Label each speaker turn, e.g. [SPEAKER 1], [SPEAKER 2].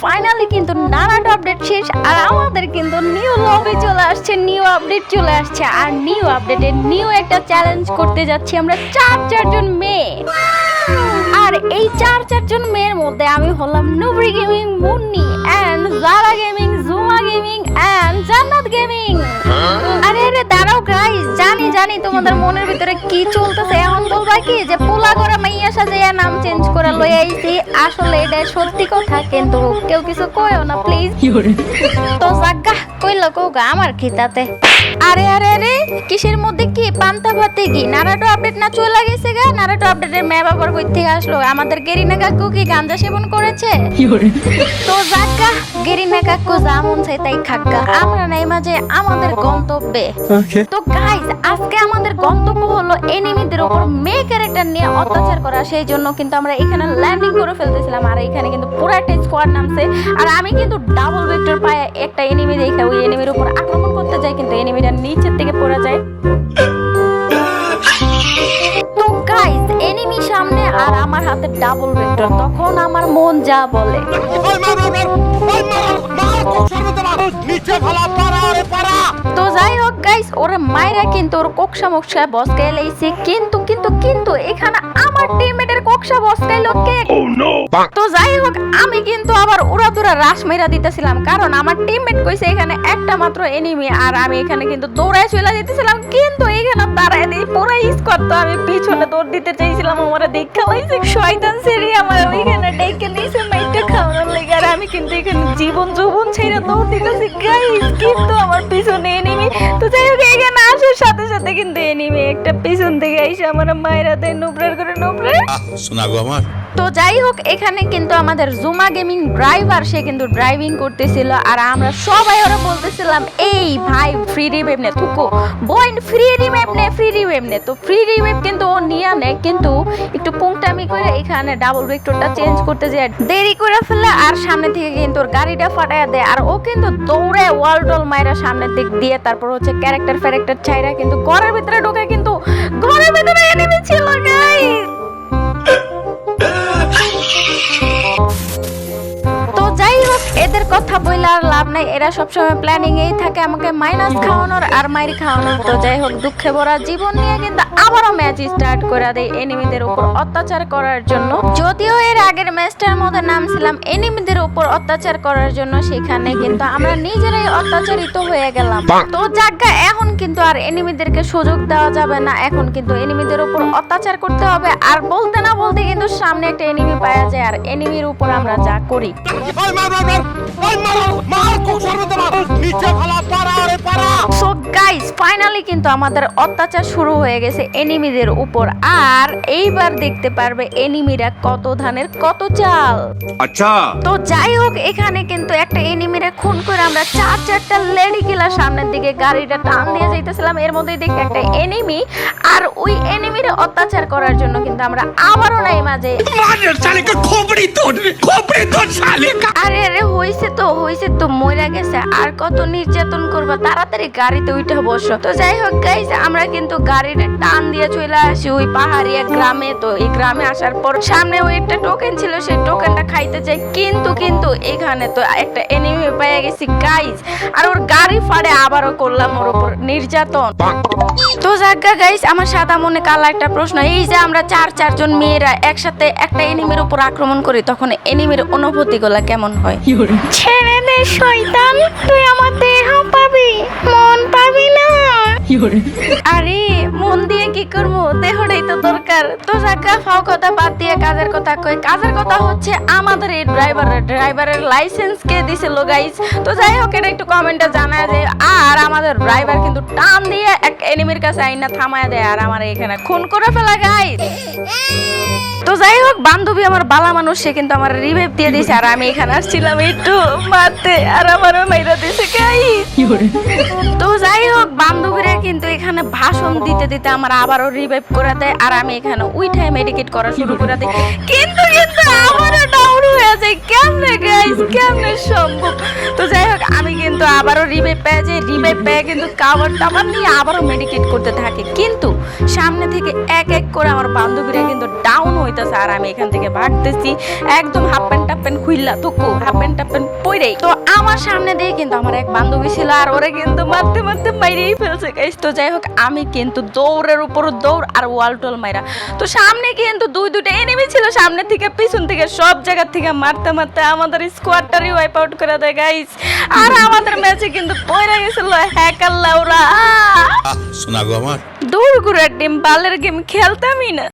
[SPEAKER 1] Finally কিন্তু নানাটা update শেষ আর আমাদের কিন্তু নিউ লবি চলে আসছে নিউ আপডেট চলে আসছে। আর নিউ আপডেটে নিউ একটা চ্যালেঞ্জ করতে যাচ্ছি আমরা চার চারজন মেয়ে। আর এই চার চারজন মেয়ের মধ্যে আমি হলাম Nubori gaming Munni and Zara gaming Juma gaming and Jannat gaming জানি তোমাদের মনের ভিতরে কি চলতেছে। এখন বলবা কি যে পোলা করে মাইয়া সাজাইয়া নাম চেঞ্জ করে লই আইছি আসলে এটা সত্যি কথা। কিন্তু কেউ কিছু কয়ও না প্লিজ তো জাগা কইলো কৌগা আমার খিতাতে। আরে আরে আরে কিসের মধ্যে কি? পান্তা ভাতে কি? নারাটো আপডেট না চলে গেছে গা? নারাটো আপডেটের মেয়ে বাবার কই থেকে আসলো। আমাদের গেরিনা কাকু কি গাঞ্জা সেবন করেছে? তো জাগা গেরিনা কাকু যা মন চাই তাই খাক্কা আমরা নাই মাঝে আমাদের গন্তব্যে। তো গাইস আজকে আমাদের গন্তব্য হলো এনিমিদের উপর মেয়ে ক্যারেক্টার নিয়ে অত্যাচার করা, সেই জন্য কিন্তু আমরা এখানে ল্যান্ডিং করে ফেলতেছিলাম। আর এখানে কিন্তু পুরো একটা স্কোয়াড নামছে। আর আমি কিন্তু ডাবল ভেক্টর পায়ে একটা এনিমি দেখে ওই এনিমির উপর আক্রমণ করতে যাই, কিন্তু এনিমিটা নিচের থেকে পড়ে যায়। হাতে ডাবল ভেক্টর তখন আমার মন যা বলে। তো যাই হোক গাইস ওর মায়েরা কিন্তু ওর কোকসা মোকসা বস লাইছে কিন্তু কিন্তু কিন্তু এখানে আমার টিমমেটের কোকসা বসকাইলো কে তো যাই হোক আমি কিন্তু আবার উড়া দুরা রাস মেরা দিতেছিলাম। কারণ আমার টিমমেট কইছে এখানে একটা মাত্র এনিমি আর আমি এখানে কিন্তু দৌড়ায় চলে যেতেছিলাম। কিন্তু এখানে দাঁড়ায় দিই পুরো স্কোয়াড তো আমি পিছনে দৌড় দিতে চাইছিলাম। আমার দেখা লাইছে শয়তান সেরি আমার ওইখানে ডেকে মাইটা খাওয়ানোর লেগে। আর আমি কিন্তু এখানে জীবন যৌবন ছেড়ে দৌড় দিতেছি। গাইস কিন্তু আমার পিছনে এনিমি তো যাই হোক এখানে আসার সাথে সাথে কিন্তু এনিমি একটা পিছন থেকে এসে আমার মায়েরা দেয় নুবরার করে নুবরে
[SPEAKER 2] শোনা গো আমার।
[SPEAKER 1] তো যাই হোক এখানে কিন্তু আমাদের জুমা গেমিং ড্রাইভার সে কিন্তু ড্রাইভিং করতেছিল আর আমরা সবাই ওরা বলতেছিলাম এই ভাই ফ্রি নে থুকো। ফ্রি নে ফ্রি নে। তো ফ্রি কিন্তু ও নিয়ে কিন্তু একটু পুংটামি করে এখানে ডাবল ভেক্টরটা চেঞ্জ করতে যায়। দেরি করে ফেলে আর সামনে থেকে কিন্তু ওর গাড়িটা ফাটায় দেয়। আর ও কিন্তু দৌড়ে ওয়াল টল মাইরা সামনের দিক দিয়ে তারপর হচ্ছে ক্যারেক্টার ফ্যারেক্টার চাইরা কিন্তু ঘরের ভিতরে ঢোকে নাই, এরা সবসময় প্ল্যানিং এই থাকে আমাকে মাইনাস খাওয়ানোর আর মাইর খাওয়ানোর। তো যাই হোক, দুঃখে ভরা জীবন নিয়ে কিন্তু আবারও ম্যাচ স্টার্ট করে দেয় এনিমিদের উপর অত্যাচার করার জন্য। যদিও আগের ম্যাচটার মধ্যে নামছিলাম এনিমিদের উপর অত্যাচার করার জন্য সেখানে কিন্তু আমরা নিজেরাই অত্যাচারিত হয়ে গেলাম তো জায়গা এখন কিন্তু আর এনিমিদেরকে সুযোগ দেওয়া যাবে না এখন কিন্তু এনিমিদের উপর অত্যাচার করতে হবে আর বলতে না বলতে কিন্তু সামনে একটা এনিমি পাওয়া যায় আর এনিমির উপর আমরা যা করি ফাইনালি কিন্তু আমাদের অত্যাচার শুরু হয়ে গেছে এনিমিদের উপর। আর এইবার দেখতে পারবে এনিমিরা কত ধানের কত চাল।
[SPEAKER 3] আচ্ছা।
[SPEAKER 1] তো যাই হোক এখানে কিন্তু একটা এনিমিরা খুন করে আমরা চার চারটা লেডি কিলার সামনের দিকে গাড়িটা টান দিয়ে যাইতেছিলাম। এর মধ্যেই দেখি একটা এনিমি আর ওই এনিমির অত্যাচার করার জন্য কিন্তু আমরা আবারও নাই মাঝে। আরে আরে হইছে তো হইছে তো মরে গেছে। আর কত নির্যাতন করবা তাড়াতাড়ি গাড়িতে উঠে বস। তো যাই হোক গাইস আমরা কিন্তু গাড়িটা টান দিয়ে চলে আসি ওই পাহাড়িয়া গ্রামে। তো এই গ্রামে আসার পর সামনে ওই একটা টোকেন ছিল সেই টোকেনটা খাইতে চাই। কিন্তু কিন্তু এখানে তো একটা এনিমি পেয়ে গেছি গাইস আর ওর গাড়ি ফাড়ে আবারও করলাম ওর উপর নির্যাতন। তো জায়গা গাইস আমার সাদা মনে কালা একটা প্রশ্ন। এই যে আমরা চার চারজন মেয়েরা একসাথে একটা এনিমির উপর আক্রমণ করি তখন এনিমির অনুভূতি গুলা কেমন হয়? ছেড়ে দে শয়তান তুই আমার দেহ পাবি। আরে মন দরকার তো জায়গা ফাও কথা বাদ দিয়ে কাজের কথা কই। কাজের কথা হচ্ছে আমাদের এই ড্রাইভারের ড্রাইভারের লাইসেন্স কে দিছিল গাইস তো যাই হোক এটা একটু কমেন্টে জানায় যে আর আমাদের ড্রাইভার কিন্তু টান দিয়ে এক এনিমির কাছে আইনা থামায় দেয় আর আমার এখানে খুন করে ফেলা গাইস তো যাই হোক বান্ধবী আমার বালা মানুষ সে কিন্তু আমার রিভাইভ দিয়ে দিয়েছে আর আমি এখানে আসছিলাম একটু মারতে আর আমারও মাইরা দিয়েছে গাইস তো যাই হোক বান্ধবীরা কিন্তু এখানে ভাষণ দিতে দিতে আমার আবারও রিভাইভ করে দেয় আর আমি এখানে উইঠাই মেডিকেট করা শুরু করে দেয়। কিন্তু কিন্তু আমারও ডাউন হয়ে যায়। কেমনে গাইস কেমনে সম্ভব? তো যাই কিন্তু আবারও রিভাইভ পেয়ে যায় রিভাইভ পেয়ে কিন্তু কাবার টাবার নিয়ে আবারও মেডিকেট করতে থাকে। কিন্তু সামনে থেকে এক এক করে আমার বান্ধবীরা কিন্তু ডাউন হইতেছে আর আমি এখান থেকে ভাগতেছি একদম হাফ প্যান্ট টাপ প্যান্ট খুইলা তো হাফ প্যান্ট টাপ প্যান্ট পরেই তো আমার সামনে দিয়ে কিন্তু আমার এক বান্ধবী ছিল আর ওরা কিন্তু মারতে মারতে মাইরেই ফেলছে। গাইস তো যাই হোক, আমি কিন্তু দৌড়ের উপর দৌড় আর ওয়াল টোল মাইরা। তো সামনে কিন্তু দুই দুটো এনিমি ছিল সামনে থেকে, পিছন থেকে, সব জায়গা থেকে মারতে মারতে আমাদের স্কোয়াডটারই ওয়াইপ আউট করে দেয় গাইস আর আমাদের ম্যাচে কিন্তু পয়রা গেছিল হ্যাকার লাউরা।
[SPEAKER 3] শোনা গো আমার।
[SPEAKER 1] দৌড় ঘুরার টিম বালের গেম খেলতামই না।